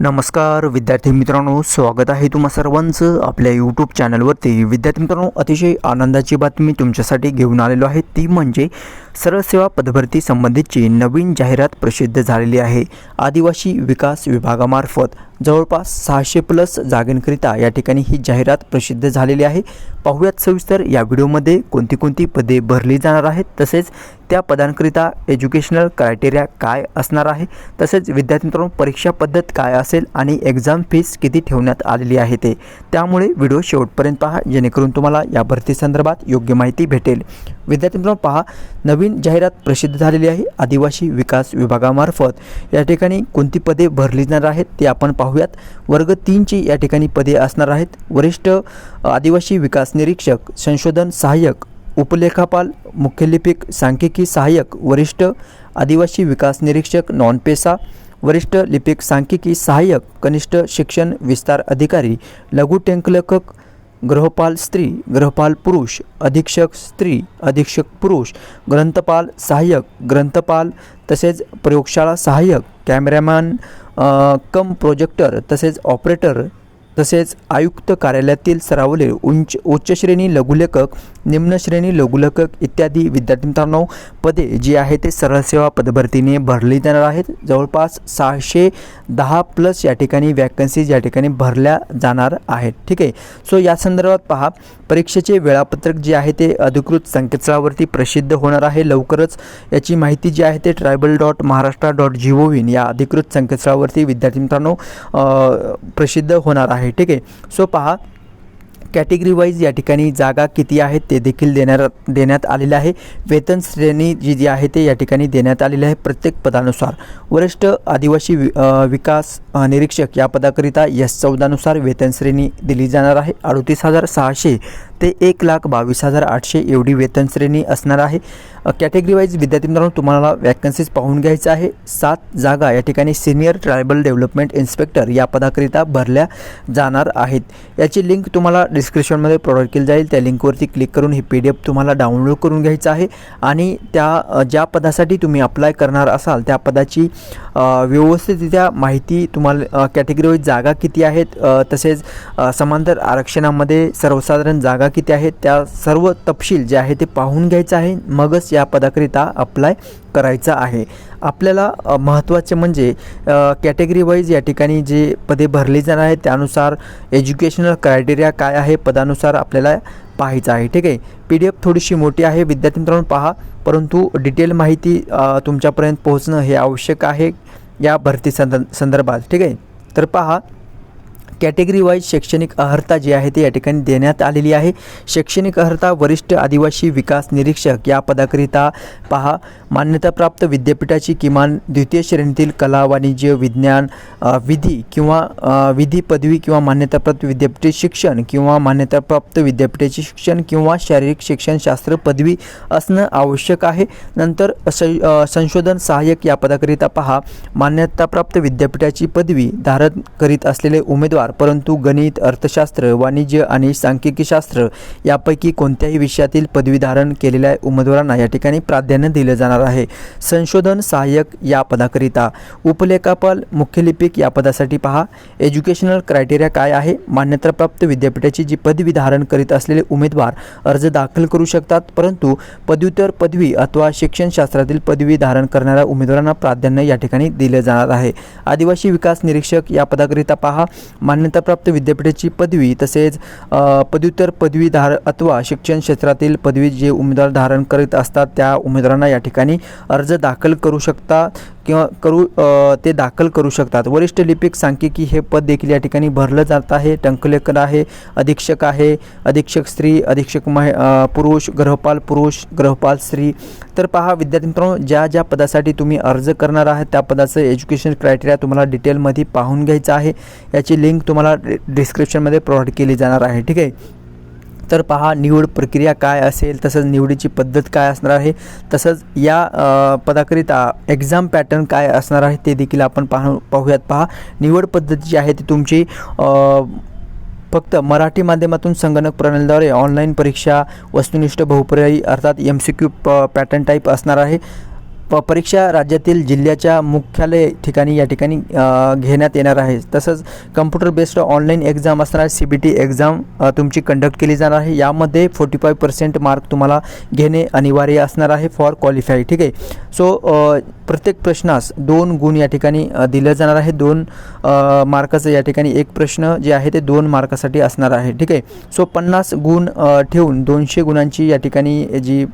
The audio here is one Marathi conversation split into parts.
नमस्कार विद्यार्थी मित्रांनो स्वागत आहे तुम्हा सर्वांचं आपल्या यूट्यूब चॅनलवरती विद्यार्थी मित्रांनो अतिशय आनंदाची बातमी तुमच्यासाठी घेऊन आलेलो आहे. ती म्हणजे सरळ सेवा पदभरती संबंधीची नवीन जाहिरात प्रसिद्ध झालेली आहे. आदिवासी विकास विभागामार्फत. जवळपास सहाशे प्लस जागांकरिता या ठिकाणी ही जाहिरात प्रसिद्ध झालेली आहे. पाहूयात सविस्तर या व्हिडिओमध्ये कोणती कोणती पदे भरली जाणार आहेत तसेच त्या पदांकरिता एज्युकेशनल क्रायटेरिया काय असणार आहे तसेच विद्यार्थ्यांकडून परीक्षा पद्धत काय असेल आणि एक्झाम फीस किती ठेवण्यात आलेली आहे ते. त्यामुळे व्हिडिओ शेवटपर्यंत पहा जेणेकरून तुम्हाला या भरतीसंदर्भात योग्य माहिती भेटेल. विद्यार्थी मित्रांनो पहा नवीन जाहिरात प्रसिद्ध झालेली आहे. आदिवासी विकास विभागामार्फत. या ठिकाणी कोणती पदे भरली जाणार आहेत ते आपण पाहूयात. वर्ग तीनची या ठिकाणी पदे असणार आहेत. वरिष्ठ आदिवासी विकास निरीक्षक संशोधन सहाय्यक उपलेखापाल मुख्यलिपिक सांख्यिकी सहाय्यक वरिष्ठ आदिवासी विकास निरीक्षक नॉनपेसा वरिष्ठ लिपिक सांख्यिकी सहाय्यक कनिष्ठ शिक्षण विस्तार अधिकारी लघु टेंकलेखक ग्रहपाल स्त्री ग्रहपाल पुरुष अधीक्षक स्त्री अधीक्षक पुरुष ग्रंथपाल सहाय्यक ग्रंथपाल तसेच प्रयोगशाळा सहाय्यक कॅमेरामॅन कम प्रोजेक्टर तसेच ऑपरेटर तसेच आयुक्त कार्यालयातील सरावले उंच उच्च श्रेणी लघुलेखक निम्न श्रेणी लघुलेखक इत्यादी विद्यार्थी मित्रांनो पदे जी आहे ते सरळ सेवा पदभरतीने भरली जाणार आहेत. जवळपास सहाशे दहा प्लस या ठिकाणी वॅकन्सीज या ठिकाणी भरल्या जाणार आहेत. ठीक आहे? सो या संदर्भात पहा. परीक्षेचे वेळापत्रक जे आहे ते अधिकृत संकेतस्थळावरती प्रसिद्ध होणार आहे. लवकरच याची माहिती जी आहे ते tribal dot Maharashtra dot G O V in या अधिकृत संकेतस्थळावरती विद्यार्थी मित्रांनो प्रसिद्ध होणार आहे. ठीक आहे. सो पहा कॅटेगरी वाईज या ठिकाणी जागा किती आहेत ते देखील देण्यात देण्यात आलेलं आहे. वेतन श्रेणी जी जी आहे ते या ठिकाणी देण्यात आलेले आहे प्रत्येक पदानुसार. वरिष्ठ आदिवासी वि विकास निरीक्षक या पदाकरिता यस चौदानुसार वेतन श्रेणी दिली जाणार आहे. अडतीस हजार सहाशे ते एक लाख बावीस हजार आठशे एवढी वेतन श्रेणी असणार आहे. कॅटेगरी वाईज विद्यार्थी मित्रांनो तुम्हाला वॅकन्सीज पाहून घ्यायचं आहे. सात जागा या ठिकाणी सिनियर ट्रायबल डेव्हलपमेंट इन्स्पेक्टर या पदाकरिता भरल्या जाणार आहेत. याची लिंक तुम्हाला डिस्क्रिप्शनमध्ये प्रोव्हाइड केली जाईल. त्या लिंकवरती क्लिक करून ही पी डी एफ तुम्हाला डाउनलोड करून घ्यायचं आहे. आणि त्या ज्या पदासाठी तुम्ही अप्लाय करणार असाल त्या पदाची व्यवस्थितरित्या माहिती तुम्हाला कॅटेगरी वाईज जागा किती आहेत तसेच समांतर आरक्षणामध्ये सर्वसाधारण जागा किती आहेत त्या सर्व तपशील जे आहे ते पाहून घ्यायचं आहे. मगच या पदाकरिता अप्लाय करायचं आहे. आपल्याला महत्त्वाचे म्हणजे कॅटेगरी वाईज या ठिकाणी जे पदे भरली जाणार आहेत त्यानुसार एज्युकेशनल क्रायटेरिया काय आहे पदानुसार आपल्याला पाहायचं आहे. ठीक आहे? पी डी एफ थोडीशी मोठी आहे विद्यार्थी मित्रांनो पहा. परंतु डिटेल माहिती तुमच्यापर्यंत पोहोचणं हे आवश्यक आहे या भरती संद संदर्भात. ठीक आहे? तर पहा कॅटेगरी वाईज शैक्षणिक अर्हता जी आहे ती या ठिकाणी देण्यात आलेली आहे. शैक्षणिक अर्हता वरिष्ठ आदिवासी विकास निरीक्षक या पदाकरिता पहा. मान्यताप्राप्त विद्यापीठाची किमान द्वितीय श्रेणीतील कला वाणिज्य विज्ञान विधी किंवा विधी पदवी किंवा मान्यताप्राप्त विद्यापीठ शिक्षण किंवा मान्यताप्राप्त विद्यापीठाचे शिक्षण किंवा शारीरिक शिक्षणशास्त्र पदवी असणं आवश्यक आहे. नंतर संशोधन सहाय्यक या पदाकरिता पहा. मान्यताप्राप्त विद्यापीठाची पदवी धारण करीत असलेले उमेदवार परंतु गणित अर्थशास्त्र वाणिज्य आणि सांख्यिकीशास्त्र यापैकी कोणत्याही विषयातील पदवी धारण केलेल्या उमेदवारांना या ठिकाणी प्राधान्य दिलं जाणार आहे. संशोधन सहाय्यक या पदाकरिता उपलेखापाल मुख्यलिपिक या पदासाठी पहा. एज्युकेशनल क्रायटेरिया काय आहे? मान्यताप्राप्त विद्यापीठाची जी पदवी धारण करीत असलेले उमेदवार अर्ज दाखल करू शकतात परंतु पदव्युत्तर पदवी अथवा शिक्षणशास्त्रातील पदवी धारण करणाऱ्या उमेदवारांना प्राधान्य या ठिकाणी दिले जाणार आहे. आदिवासी विकास निरीक्षक या पदाकरिता पहा. मान्यताप्राप्त विद्यापीठाची पदवी तसेच पदव्युत्तर पदवी धार अथवा शिक्षण क्षेत्रातील पदवी जे उमेदवार धारण करीत असतात त्या उमेदवारांना या ठिकाणी अर्ज दाखल करू शकता. किंवा करू ते दाखल करू शकतात. वरिष्ठ लिपिक सांख्यिकी हे पद देखील या ठिकाणी भरलं जात आहे. टंकलेखन आहे अधीक्षक आहे अधीक्षक स्त्री अधीक्षक मह पुरुष ग्रहपाल पुरुष ग्रहपाल स्त्री. तर पहा विद्यार्थी मित्रांनो ज्या ज्या पदासाठी तुम्ही अर्ज करणार आहात त्या पदाचं एज्युकेशन क्रायटेरिया तुम्हाला डिटेलमध्ये पाहून घ्यायचं आहे. याची लिंक तुम्हाला डिस्क्रिप्शनमध्ये प्रोव्हाइड केली जाणार आहे. ठीक आहे? तर पहा निवड प्रक्रिया काय असेल तसंच निवडीची पद्धत काय असणार आहे तसंच या पदाकरिता एक्झाम पॅटर्न काय असणार आहे ते देखील आपण पाहू पाहूयात पहा. निवड पद्धत जी आहे ती तुमची फक्त मराठी माध्यमातून संगणक प्रणालीद्वारे ऑनलाईन परीक्षा वस्तुनिष्ठ बहुपर्यायी अर्थात M C Q pattern type असणार आहे. प परीक्षा राज्यातील जिल्ह्याच्या मुख्यालय ठिकाणी या ठिकाणी घेण्यात येणार आहे. तसंच कम्प्युटर बेस्ड ऑनलाईन एक्झाम असणार आहे सी बी टी एक्झाम तुमची कंडक्ट केली जाणार आहे. यामध्ये फोर्टी फाय पर्सेंट मार्क तुम्हाला घेणे अनिवार्य असणार आहे फॉर क्वालिफाय ठीक आहे? सो प्रत्येक प्रश्नास दोन गुण या ठिकाणी दिलं जाणार आहे. दोन मार्काचं या ठिकाणी एक प्रश्न जे आहे ते दोन मार्कासाठी असणार आहे. ठीक आहे? सो पन्नास गुण ठेवून दोनशे गुणांची या ठिकाणी जी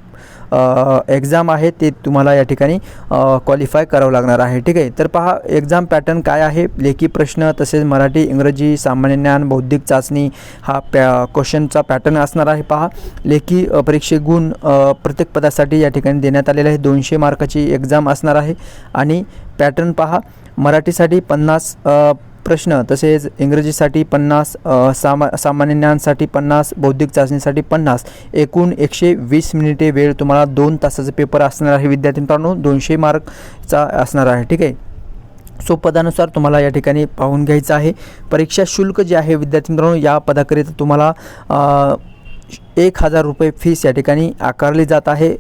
एक्झाम आहे ते तुम्हाला या ठिकाणी क्वालिफाय करावं लागणार आहे. ठीक आहे? तर पहा एक्झाम पॅटर्न काय आहे? लेखी प्रश्न तसेच मराठी इंग्रजी सामान्य ज्ञान बौद्धिक चाचणी हा पॅ क्वेश्चनचा पॅटर्न असणार आहे. पहा लेखी परीक्षे गुण प्रत्येक पदासाठी या ठिकाणी देण्यात आलेले आहे. दोनशे मार्काची एक्झाम असणार आहे. आणि पॅटर्न पहा मराठीसाठी पन्नास प्रश्न तसेच इंग्रजीसाठी पन्नास सामा सामान्य ज्ञानसाठी पन्नास बौद्धिक चाचणीसाठी पन्नास एकूण एकशे वीस मिनिटे वेळ तुम्हाला दोन तासाचा पेपर असणार आहे. विद्यार्थी मित्रांनो दोनशे मार्कचा असणार आहे. ठीक आहे? सो पदानुसार तुम्हाला या ठिकाणी पाहून घ्यायचं आहे. परीक्षा शुल्क जे आहे विद्यार्थी मित्रांनो या पदाकरिता तुम्हाला एक हजार रुपये फीस या ठिकाणी आकारली जात आहे.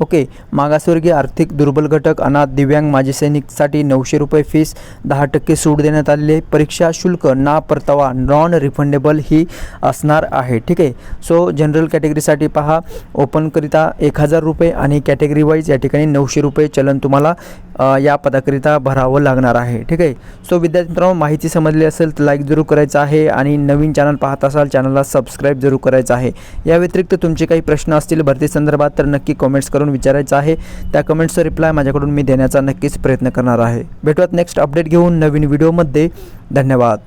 ओके मागासवर्गीय आर्थिक दुर्बल घटक अनाथ दिव्यांग माजी सैनिकसाठी नऊशे रुपये फीस दहा टक्के सूट देण्यात आलेली आहे परीक्षा शुल्क ना परतावा नॉन रिफंडेबल ही असणार आहे. ठीक आहे? सो जनरल कॅटेगरीसाठी पहा. ओपनकरिता एक हजार रुपये आणि कॅटेगरी वाईज या ठिकाणी नऊशे रुपये चलन तुम्हाला या पदाकरिता भरावं लागणार आहे. ठीक आहे? सो विद्यार्थी मित्रांनो माहिती समजली असेल तर लाईक जरूर करायचं आहे आणि नवीन चॅनल पाहत असाल चॅनलला सबस्क्राईब जरूर करायचं आहे. या व्यतिरिक्त तुमचे काही प्रश्न असतील भरती संदर्भात तर नक्की कमेंट्स करून विचारायचं आहे. त्या कमेंट्सचा रिप्लाय माझ्याकडून मी देण्याचा नक्कीच प्रयत्न करणार आहे. भेटूयात नेक्स्ट अपडेट घेऊन नवीन व्हिडिओमध्ये धन्यवाद.